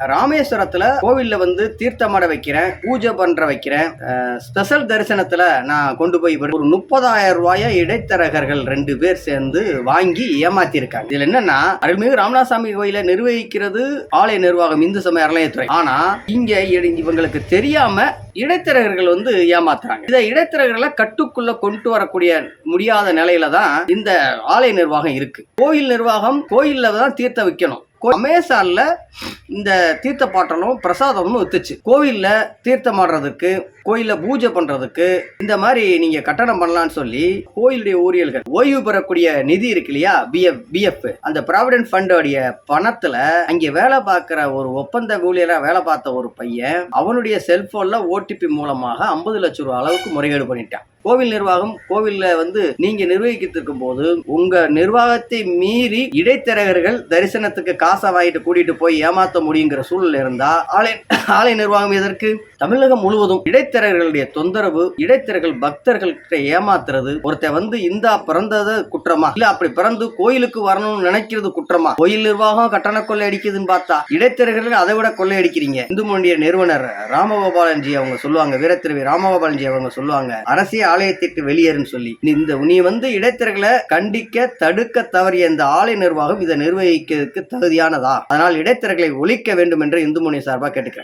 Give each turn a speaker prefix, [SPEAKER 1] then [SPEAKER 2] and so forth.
[SPEAKER 1] ராமேஸ்வரத்துல கோவில்ல வந்து தீர்த்தமாட வைக்கிறேன் பூஜை பண்ற வைக்கிறேன். ஸ்பெஷல் தரிசனத்துல நான் கொண்டு போய் ஒரு முப்பதாயிரம் ரூபாய இடைத்தரகர்கள் ரெண்டு பேர் சேர்ந்து வாங்கி ஏமாத்திருக்காங்க. இதுல என்னன்னா அருள்மிகு ராமநாதசாமி கோயிலை நிர்வகிக்கிறது ஆலய நிர்வாகம் இந்து சமய அறநிலையத்துறை. ஆனா இங்க இவங்களுக்கு தெரியாம இடைத்தரகர்கள் வந்து ஏமாத்துறாங்க. இதை இடைத்தரகர்களை கட்டுக்குள்ள கொண்டு வரக்கூடிய முடியாத நிலையில தான் இந்த ஆலய நிர்வாகம் இருக்கு. கோயில் நிர்வாகம் கோயில்ல தான் தீர்த்தம் வைக்கணும். அமேசான்ல இந்த தீர்த்த பாட்டலும் பிரசாதமும் வித்துச்சு கோவிலில் தீர்த்தம் ஆடுறதுக்கு கோயிலில் பூஜை பண்ணுறதுக்கு இந்த மாதிரி நீங்கள் கட்டணம் பண்ணலாம்னு சொல்லி கோயிலுடைய ஊழியர்கள் ஓய்வு பெறக்கூடிய நிதி இருக்கு இல்லையா? பிஎஃப் பிஎஃப் அந்த ப்ராவிடென்ட் ஃபண்டோடைய பணத்தில் அங்கே வேலை பார்க்குற ஒரு ஒப்பந்த ஊழியராக வேலை பார்த்த ஒரு பையன் அவனுடைய செல்ஃபோனில் ஓடிபி மூலமாக ஐம்பது லட்சம் ரூபா அளவுக்கு முறைகேடு பண்ணிட்டான். கோவில் நிர்வாகம் கோவிலில் வந்து நீங்க நிர்வகிக்கிட்டு இருக்கும் போது உங்க நிர்வாகத்தை மீறி இடைத்தரகர்கள் தரிசனத்துக்கு காசை வாங்கிட்டு கூட்டிட்டு போய் ஏமாத்த முடியுங்கிற சூழ்நிலை இருந்தால் ஆலை ஆலை நிர்வாகம் எதற்கு? தமிழகம் முழுவதும் இடைத்தரகர்களுடைய தொந்தரவு இடைத்தரகர்கள் பக்தர்கள்கிட்ட ஏமாத்துறது ஒருத்தன் வந்து இந்தா பிறந்தது குற்றமா? இல்ல அப்படி பிறந்து கோயிலுக்கு வரணும்னு நினைக்கிறது குற்றமா? கோயில் நிர்வாகம் கட்டண கொள்ளை அடிக்குதுன்னு பார்த்தா இடைத்தரகர்கள் அதை விட கொள்ளை அடிக்கிறீங்க. இந்து மொழிய நிறுவனர் ராமகோபாலன்ஜி அவங்க சொல்லுவாங்க வீரத்திருவி ராமகோபாலன்ஜி அவங்க சொல்லுவாங்க அரசிய ஆலயத்திற்கு வெளியேறுன்னு சொல்லி. நீ இந்த நீ வந்து இடைத்தரகளை கண்டிக்க தடுக்க தவறிய இந்த ஆலய நிர்வாகம் இதை நிர்வகிக்கிறதுக்கு தகுதியானதா? அதனால் இடைத்தரகளை அழிக்க வேண்டும் என்று இந்து முன்னணி சார்பாக கேட்டுக்கிறேன்.